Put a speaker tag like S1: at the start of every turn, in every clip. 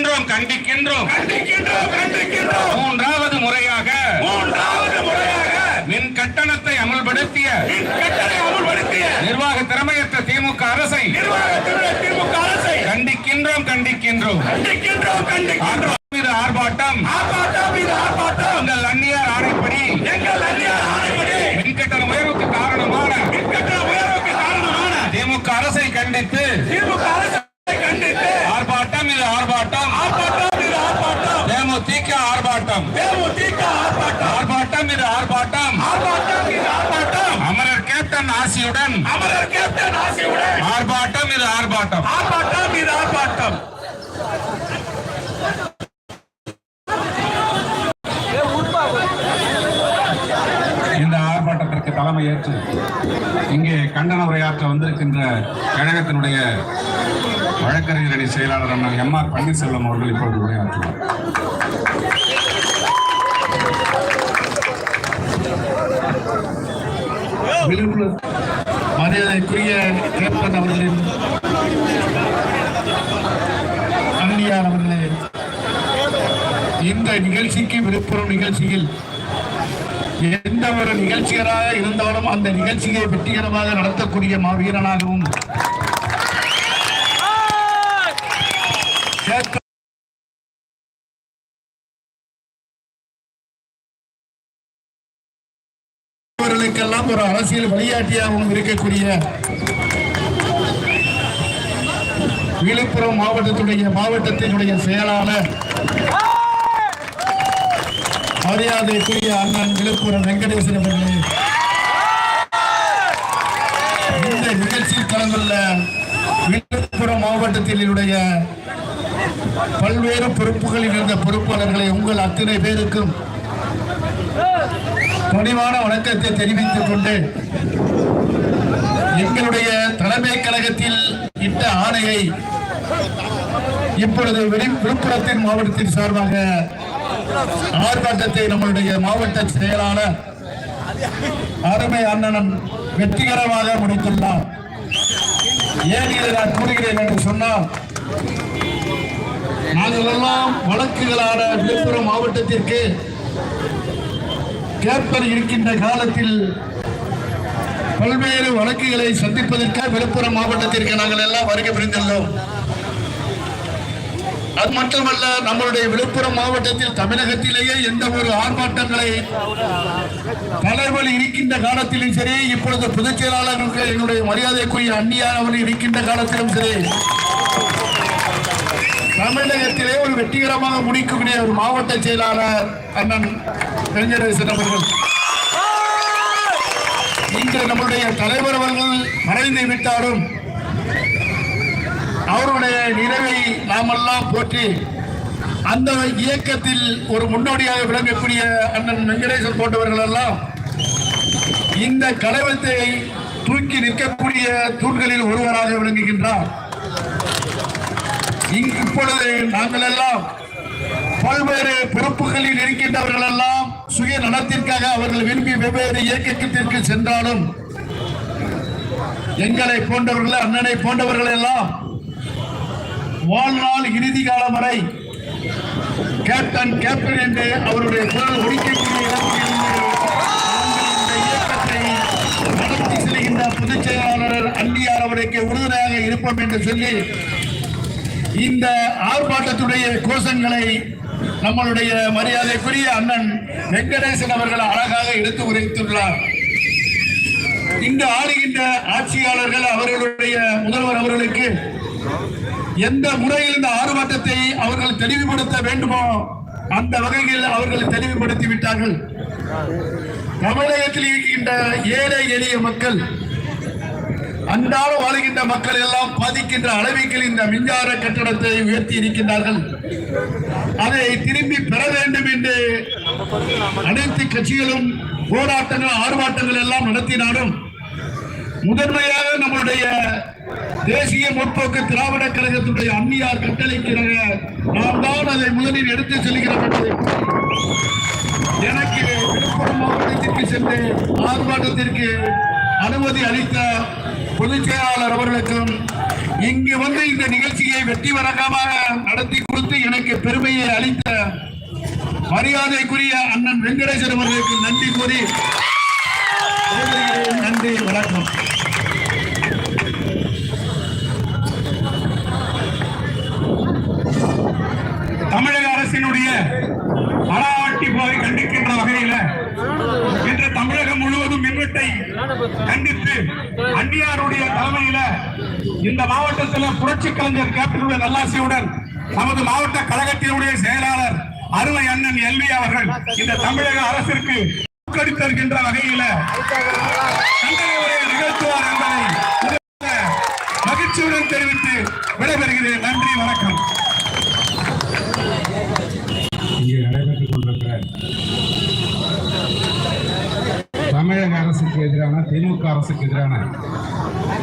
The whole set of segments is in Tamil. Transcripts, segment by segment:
S1: கண்டிக்கின்றோம் கண்டிக்கின்றோம்.
S2: கண்டிக்கின்றோம் கண்டிக்கின்றோம்.
S1: மூன்றாவது முறையாக
S2: மூன்றாவது முறையாக
S1: மின் கட்டணத்தை அமல்படுத்திய
S2: அமல்படுத்திய
S1: நிர்வாக திறமையற்ற திமுக அரசை
S2: திமுக அரசை
S1: கண்டிக்கின்றோம் கண்டிக்கின்றோம்.
S2: கண்டிக்கின்றோம் கண்டிக்கின்றோம்.
S1: ஆர்ப்பாட்டம்.
S2: ஆர்ப்பாட்டம்
S1: உங்கள் அந்நியார் ஆணைப்படி
S2: எங்கள் அந்நியார் ஆணைப்படி
S1: மின்கட்டண உயர்வுக்கு காரணமான
S2: மின் கட்டண உயர்வுக்கு காரணமான
S1: திமுக அரசை கண்டித்து
S2: திமுக அரசை கண்டித்து
S1: ஆர்ப்பாட்டம் இது ஆர்ப்பாட்டம்
S2: ஆர்ப்பாட்டம் இது ஆர்ப்பாட்டம்
S1: தேமுதிக ஆர்ப்பாட்டம்
S2: தேமுதிக ஆர்ப்பாட்டம்
S1: ஆர்ப்பாட்டம் இது ஆர்ப்பாட்டம்
S2: ஆர்ப்பாட்டம் இது ஆர்ப்பாட்டம்
S1: அமரர் கேப்டன் ஆசியுடன்
S2: அமரர் கேப்டன் ஆசியுடன்
S1: ஆர்ப்பாட்டம் இது ஆர்ப்பாட்டம்
S2: ஆர்ப்பாட்டம் இது ஆர்ப்பாட்டம்
S1: இந்த தலைமையேற்று இங்கே கண்டன உரையாற்ற வந்திருக்கின்ற கழகத்தினுடைய வழக்கறிஞர் அணி செயலாளர் அண்ணன் எம் ஆர் பன்னீர்செல்வம் அவர்கள் இப்பொழுது உரையாற்றுவார்.
S3: விழுப்புரம் மரியாதைக்குரிய கேப்டன் அவர்களின் அன்னியார் அவர்களே இந்த நிகழ்ச்சிக்கு விழுப்புரம் நிகழ்ச்சியில் எந்த ஒரு நிகழ்ச்சிகராக இருந்தாலும் அந்த நிகழ்ச்சியை வெற்றிகரமாக நடத்தக்கூடிய மாவீரனாகவும் அவர்களுக்கெல்லாம் ஒரு அரசியல் வழிகாட்டியாகவும் இருக்கக்கூடிய விழுப்புரம் மாவட்டத்துடைய மாவட்டத்தினுடைய செயலாளர் மரியாதைக்குரிய அண்ணன் விழுப்புரம் வெங்கடேசன் அவர்களே. இந்த நிகழ்ச்சியில் கலந்துள்ள விழுப்புரம் மாவட்டத்தினுடைய பல்வேறு பொறுப்புகளில் இருந்த பொறுப்பாளர்களை உங்கள் அத்தனை பேருக்கும் பணிவான வணக்கத்தை தெரிவித்துக் கொண்டு எங்களுடைய தலைமை கழகத்தில் இட்ட ஆணையை இப்பொழுது விழுப்புரத்தின் மாவட்டத்தின் சார்பாக ஆர்ப்பாட்டத்தை நம்மளுடைய மாவட்ட செயலாளர் அருமை அண்ணன் வெற்றிகரமாக முடித்துள்ளார். ஏன் இதை நான் கூறுகிறேன் என்று சொன்னால் நாங்கள் எல்லாம் வழக்குகளான விழுப்புரம் மாவட்டத்திற்கு கேப்டன் இருக்கின்ற காலத்தில் பல்வேறு வழக்குகளை சந்திப்பதற்காக விழுப்புரம் மாவட்டத்திற்கு நாங்கள் எல்லாம் வருகை புரிந்துள்ளோம். அது மட்டுமல்ல நம்மளுடைய விழுப்புரம் மாவட்டத்தில் தமிழகத்திலேயே எந்த ஒரு ஆர்ப்பாட்டங்களை தலைவர் இருக்கின்ற காலத்திலும் சரி இப்பொழுது பொதுச் செயலாளருக்கு என்னுடைய மரியாதைக்குரிய அந்நியார் அவர்கள் இருக்கின்ற காலத்திலும் சரி தமிழகத்திலே ஒரு வெற்றிகரமாக முடிக்கக்கூடிய ஒரு மாவட்ட செயலாளர் அண்ணன் கலைஞரசன் அவர்கள். இன்று நம்முடைய தலைவர் அவர்கள் மறைந்து விட்டாலும் அவருடைய நினைவை நாமெல்லாம் போற்றி அந்த இயக்கத்தில் ஒரு முன்னோடியாக விளங்கக்கூடிய அண்ணன் வெங்கடேசன் போன்றவர்கள் எல்லாம் இந்த கலவத்தை தூக்கி நிற்கக்கூடிய தூண்களில் ஒருவராக விளங்குகின்றார். இங்கு இப்பொழுது நாங்கள் எல்லாம் பல்வேறு பொறுப்புகளில் இருக்கின்றவர்கள் எல்லாம் சுய நலத்திற்காக அவர்கள் விரும்பி வெவ்வேறு இயக்கத்திற்கு சென்றாலும் எங்களை போன்றவர்கள் அண்ணனை போன்றவர்கள் எல்லாம் வாழ்நாள் இறுதி காலம் வரை கேப்டன் கேப்டன் என்று அவருடைய குரல் ஒழிக்கக்கூடிய இயக்கத்தை நடத்தி செல்கின்ற பொதுச் செயலாளர் அன்னியார் அவருக்கு உறுதுணையாக இருப்போம் என்று சொல்லி இந்த ஆர்ப்பாட்டத்துடைய கோஷங்களை நம்மளுடைய மரியாதைக்குரிய அண்ணன் வெங்கடேசன் அவர்கள் அழகாக எடுத்து உரைத்துள்ளார். இன்று ஆளுகின்ற ஆட்சியாளர்கள் அவர்களுடைய முதல்வர் அவர்களுக்கு எந்த முறையில் இந்த ஆர்ப்பாட்டத்தை அவர்கள் தெளிவுபடுத்த வேண்டுமோ அந்த வகையில் அவர்கள் தெளிவுபடுத்தி விட்டார்கள். தமிழகத்தில் இருக்கின்ற ஏழை எளிய மக்கள் அன்றாட வாழ்கின்ற மக்கள் எல்லாம் பாதிக்கின்ற அளவிற்கு இந்த மின்சார கட்டடத்தை உயர்த்தி இருக்கின்றார்கள். அதை திரும்பி பெற வேண்டும் என்று அனைத்து கட்சிகளும் போராட்டங்கள் ஆர்ப்பாட்டங்கள் எல்லாம் நடத்தினாலும் முதன்மையாக நம்முடைய தேசிய முற்போக்கு திராவிட கழகத்துடைய அந்நியார் கட்டளைக்கிறாங்க நாம் தான் அதை முதலில் எடுத்து செல்கிறோம் எனக்கு விழுப்புரம் மாவட்டத்திற்கு சென்று ஆர்ப்பாட்டத்திற்கு அனுமதி அளித்த பொதுச் செயலாளர் அவர்களுக்கும் இங்கு வந்து இந்த நிகழ்ச்சியை வெற்றிகரமாக நடத்தி கொடுத்து எனக்கு பெருமையை அளித்த மரியாதைக்குரிய அண்ணன் வெங்கடேசன் அவர்களுக்கு நன்றி கூறி நன்றி வணக்கம்.
S2: கண்டித்து அண்டியாருடைய தலைமையில இந்த மாவட்டத்தில் புரட்சி கலைஞர் கேப்டனுடைய நல்லாசியுடன் நமது மாவட்ட கழகத்தினுடைய செயலாளர் அருமை அண்ணன் எல்வி அவர்கள் இந்த தமிழக அரசிற்கு ஊக்கடித்து தருகின்ற வகையில நிகழ்த்துவார் என்பதை மகிழ்ச்சியுடன் தெரிவித்து விடைபெறுகிறேன். நன்றி வணக்கம்.
S1: இங்கே நடைபெற்றுக் கொண்டிருக்கிற அரசுக்கு எதிரான திமுக அரசுக்கு எதிரான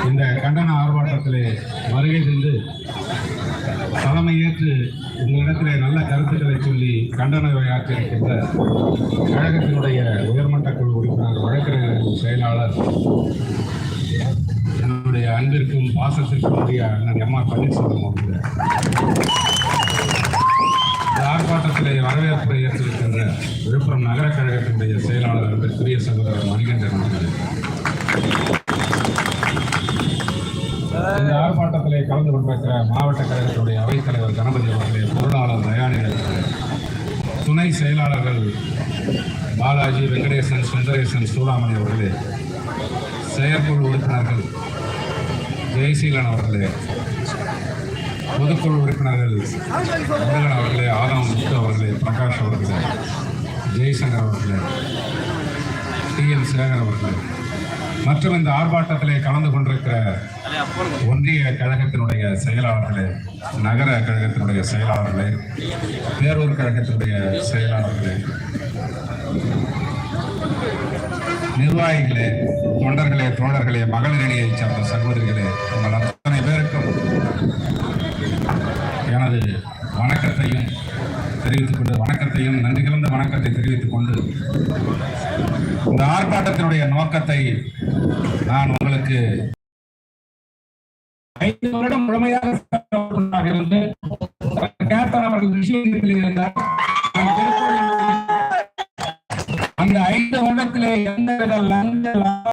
S1: இந்த கண்டன ஆர்ப்பாட்டத்திலே வருகை தந்து தலைமையேற்று உங்களிடத்தில் நல்ல கருத்துக்களை சொல்லி கண்டன உரையாற்றியிருக்கின்ற கழகத்தினுடைய உயர்மட்ட குழு உறுப்பினர் வழக்கறிஞர் செயலாளர் என்னுடைய அன்பிற்கும் பாசத்திற்கும் உரிய அண்ணன் எம் ஆர் பன்னீர்செல்வம் அவர்கள். இந்த ஆர்ப்பாட்டத்திலே வரவேற்பை ஏற்றிருக்கின்ற விழுப்புரம் நகர கழகத்தினுடைய செயலாளர் அன்பிற்குரிய சகோதரர் மணிகண்டன் அவர்கள். இந்த ஆர்ப்பாட்டத்திலே கலந்து கொண்டிருக்கிற மாவட்ட கழகத்தினுடைய அவைத்தலைவர் கணபதி அவர்களே பொருளாளர் தயாநிதி துணை செயலாளர்கள் பாலாஜி வெங்கடேசன் சுந்தரேசன் சூடாமணி அவர்களே செயற்குழு உறுப்பினர்கள் ஜெயசீலன் அவர்களே பொதுக்குழு உறுப்பினர்கள் முருகன் அவர்களே ஆதம் முத்து அவர்களே பிரகாஷ் அவர்களே ஜெய்சங்கர் அவர்களே டி எம் சேகர் அவர்களே மற்றும் இந்த ஆர்ப்பாட்டத்திலே கலந்து கொண்டிருக்கிற ஒன்றிய கழகத்தினுடைய செயலாளர்களே நகர கழகத்தினுடைய செயலாளர்களே பேரூர் கழகத்தினுடைய செயலாளர்களே நிர்வாகிகளே தொண்டர்களே தோழர்களே மகளிர் அணியைச் சார்ந்த சகோதரிகளே உங்கள் அத்தனை பேருக்கும் ஒரு வணக்கத்தையும் தெரிவித்துக் கொண்டு வணக்கத்தையும் நன்றி கலந்த வணக்கத்தை தெரிவித்துக் கொண்டு இந்த ஆர்ப்பாட்டத்தினுடைய நோக்கத்தை நான் உங்களுக்கு ஐந்து வருடம் முழுமையாக இருந்து கேப்டன் அவர்கள் விஷயத்தில் இருந்தார். அந்த ஐந்து வருடத்திலே எந்த வித லஞ்ச